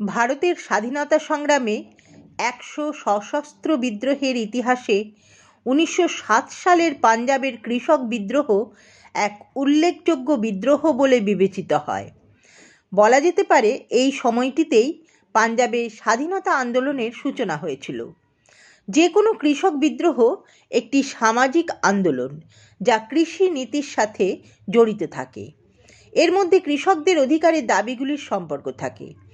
ভারতের স্বাধীনতা সংগ্রামে একশো সশস্ত্র বিদ্রোহের ইতিহাসে উনিশশো সাত সালের পাঞ্জাবের কৃষক বিদ্রোহ এক উল্লেখযোগ্য বিদ্রোহ বলে বিবেচিত হয়। বলা যেতে পারে এই সময়টিতেই পাঞ্জাবে স্বাধীনতা আন্দোলনের সূচনা হয়েছিল। যে কোনো কৃষক বিদ্রোহ একটি সামাজিক আন্দোলন যা কৃষি নীতির সাথে জড়িত থাকে। এর মধ্যে কৃষকদের অধিকারের দাবিগুলির সম্পর্ক থাকে।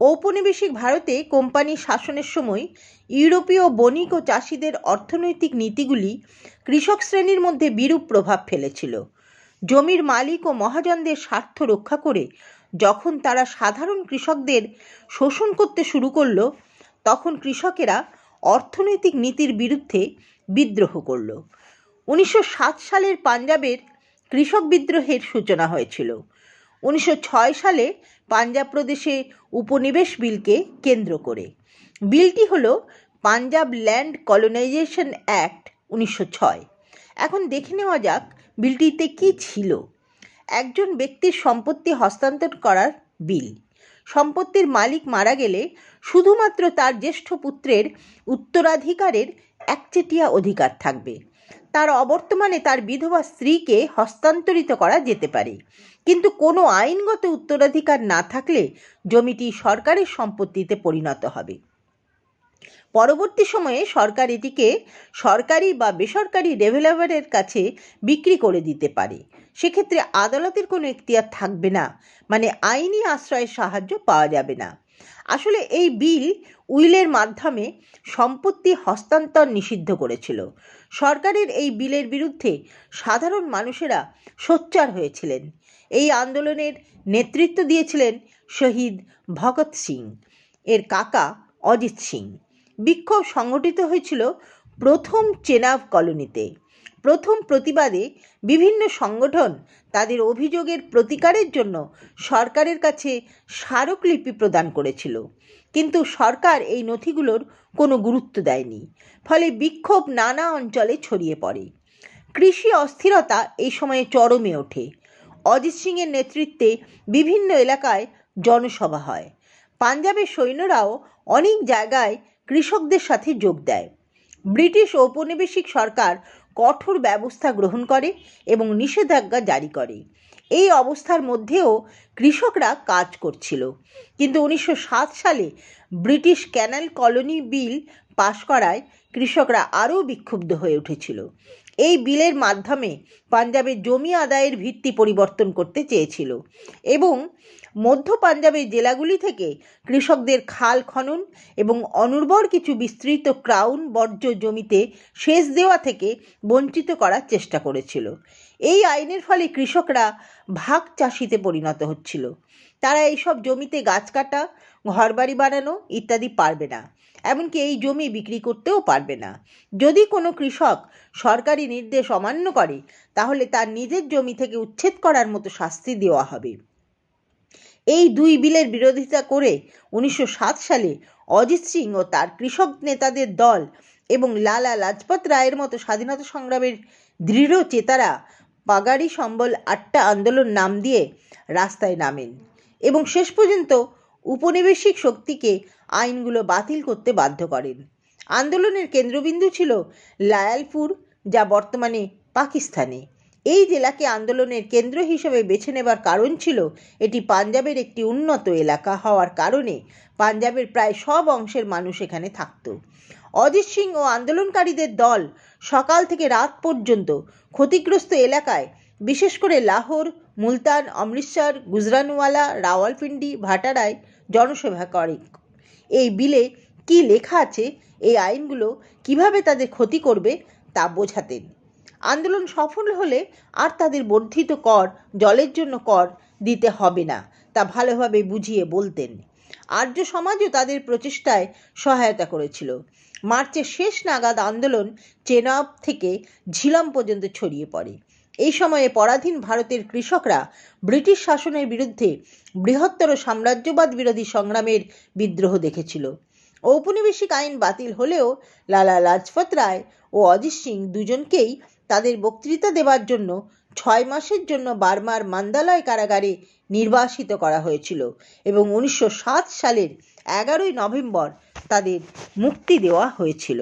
ঔপনিবেশিক ভারতে কোম্পানির শাসনের সময় ইউরোপীয় বণিক ও চাষিদের অর্থনৈতিক নীতিগুলি কৃষক শ্রেণির মধ্যে বিরূপ প্রভাব ফেলেছিল। জমির মালিক ও মহাজনদের স্বার্থ রক্ষা করে যখন তারা সাধারণ কৃষকদের শোষণ করতে শুরু করল, তখন কৃষকেরা অর্থনৈতিক নীতির বিরুদ্ধে বিদ্রোহ করল। উনিশশো সাত সালের পাঞ্জাবের কৃষক বিদ্রোহের সূচনা হয়েছিল। উনিশশো ছয় সালে পাঞ্জাব প্রদেশে উপনিবেশ বিলকে কেন্দ্র করে। বিলটি হল পাঞ্জাব ল্যান্ড কলোনাইজেশন অ্যাক্ট উনিশশো ছয়। এখন দেখে নেওয়া যাক বিলটিতে কি ছিল। একজন ব্যক্তির সম্পত্তি হস্তান্তর করার বিল। সম্পত্তির মালিক মারা গেলে শুধুমাত্র তার জ্যেষ্ঠ পুত্রের উত্তরাধিকারের একচেটিয়া অধিকার থাকবে। তার অবর্তমানে তার বিধবা স্ত্রীকে হস্তান্তরিত করা যেতে পারে। কিন্তু কোনো আইনগত উত্তরাধিকার না থাকলে জমিটি সরকারের সম্পত্তিতে পরিণত হবে। পরবর্তী সময়ে সরকার এটিকে সরকারি বা বেসরকারি ডেভেলপারের কাছে বিক্রি করে দিতে পারে। সেক্ষেত্রে আদালতের কোনো এখতিয়ার থাকবে না। মানে আইনি আশ্রয়ের সাহায্য পাওয়া যাবে না। আসলে এই বিল উইলের মাধ্যমে সম্পত্তি হস্তান্তর নিষিদ্ধ করেছিল। সরকারের এই বিলের বিরুদ্ধে সাধারণ মানুষেরা সোচ্চার হয়েছিলেন। এই আন্দোলনের নেতৃত্ব দিয়েছিলেন শহীদ ভগৎ সিং। এর কাকা অজিত সিং। বিক্ষোভ সংগঠিত হয়েছিল প্রথম চেনাব কলোনিতে। প্রথম প্রতিবাদে বিভিন্ন সংগঠন তাদের অভিযোগের প্রতিকারের জন্য সরকারের কাছে স্মারকলিপি প্রদান করেছিল। কিন্তু সরকার এই নথিগুলোর কোনো গুরুত্ব দেয়নি। ফলে বিক্ষোভ নানা অঞ্চলে ছড়িয়ে পড়ে। কৃষি অস্থিরতা এই সময়ে চরমে ওঠে। অজিত সিংয়ের নেতৃত্বে বিভিন্ন এলাকায় জনসভা হয়। পাঞ্জাবের সৈন্যরাও অনেক জায়গায় কৃষকদের সাথে যোগ দেয়। ব্রিটিশ ঔপনিবেশিক সরকার কঠোর ব্যবস্থা গ্রহণ করে এবং নিষেধাজ্ঞা জারি করে। এই অবস্থার মধ্যেও কৃষকরা কাজ করছিল। কিন্তু উনিশশো সাত সালে British canal colony bill pass করায় কৃষকরা আরও বিক্ষুব্ধ হয়ে উঠেছিল। এই বিলের মাধ্যমে পাঞ্জাবের জমি আদায়ের ভিত্তি পরিবর্তন করতে চেয়েছিল এবং মধ্য পাঞ্জাবের জেলাগুলি থেকে কৃষকদের খাল খনন এবং অনুর্বর কিছু বিস্তৃত ক্রাউন বর্জ্য জমিতে সেচ দেওয়া থেকে বঞ্চিত করার চেষ্টা করেছিল। এই আইনের ফলে কৃষকরা ভাগ চাষিতে পরিণত হচ্ছিল। তারা এইসব জমিতে গাছ কাটা, ঘরবাড়ি বানানো ইত্যাদি পারবে না। এমনকি এই জমি বিক্রি করতেও পারবে না। যদি কোনো কৃষক সরকারি নির্দেশ অমান্য করে, তাহলে তার নিজের জমি থেকে উচ্ছেদ করার মতো শাস্তি দেওয়া হবে। এই দুই বিলের বিরোধিতা করে উনিশশো সাত সালে অজিত সিং ও তার কৃষক নেতাদের দল এবং লালা লাজপত রায়ের মতো স্বাধীনতা সংগ্রামের দৃঢ় চেতারা পাগাড়ি সম্বল আটটা আন্দোলন নাম দিয়ে রাস্তায় নামেন এবং শেষ পর্যন্ত উপনিবেশিক শক্তিকে আইনগুলো বাতিল করতে বাধ্য করেন। আন্দোলনের কেন্দ্রবিন্দু ছিল লায়ালপুর যা বর্তমানে পাকিস্তানে। এই জেলাকে আন্দোলনের কেন্দ্র হিসেবে বেছে নেবার কারণ ছিল এটি পাঞ্জাবের একটি উন্নত এলাকা হওয়ার কারণে পাঞ্জাবের প্রায় সব অংশের মানুষ এখানে থাকত। অজিত সিং ও আন্দোলনকারীদের দল সকাল থেকে রাত পর্যন্ত ক্ষতিগ্রস্ত এলাকায়, বিশেষ করে লাহোর, মুলতান, অমৃতসর, গুজরানওয়ালা, রাওয়ালপিন্ডি, ভাটারায় জনসভা করে। এই বিলে কি লেখা আছে, এই আইনগুলো কীভাবে তাদের ক্ষতি করবে তা বোঝাতেন আন্দোলন সফল হলে আর তাদের বর্ধিত কর, জলের জন্য কর দিতে হবে না, তা ভালোভাবে বুঝিয়ে বলতেন। আর্য সমাজও তাদের প্রচেষ্টায় সহায়তা করেছিল। মার্চের শেষ নাগাদ আন্দোলন চেনাব থেকে ঝিলাম পর্যন্ত ছড়িয়ে পড়ে। এই সময়ে পরাধীন ভারতের কৃষকরা ব্রিটিশ শাসনের বিরুদ্ধে বৃহত্তর সাম্রাজ্যবাদ বিরোধী সংগ্রামের বিদ্রোহ দেখেছিল। ঔপনিবেশিক আইন বাতিল হলেও লালা লাজপত রায় ও অজিত সিং দুজনকেই তাদের বক্তৃতা দেবার জন্য ছয় মাসের জন্য বার্মার মান্দালয় কারাগারে নির্বাসিত করা হয়েছিল এবং উনিশশো সাত সালের এগারোই নভেম্বর তাদের মুক্তি দেওয়া হয়েছিল।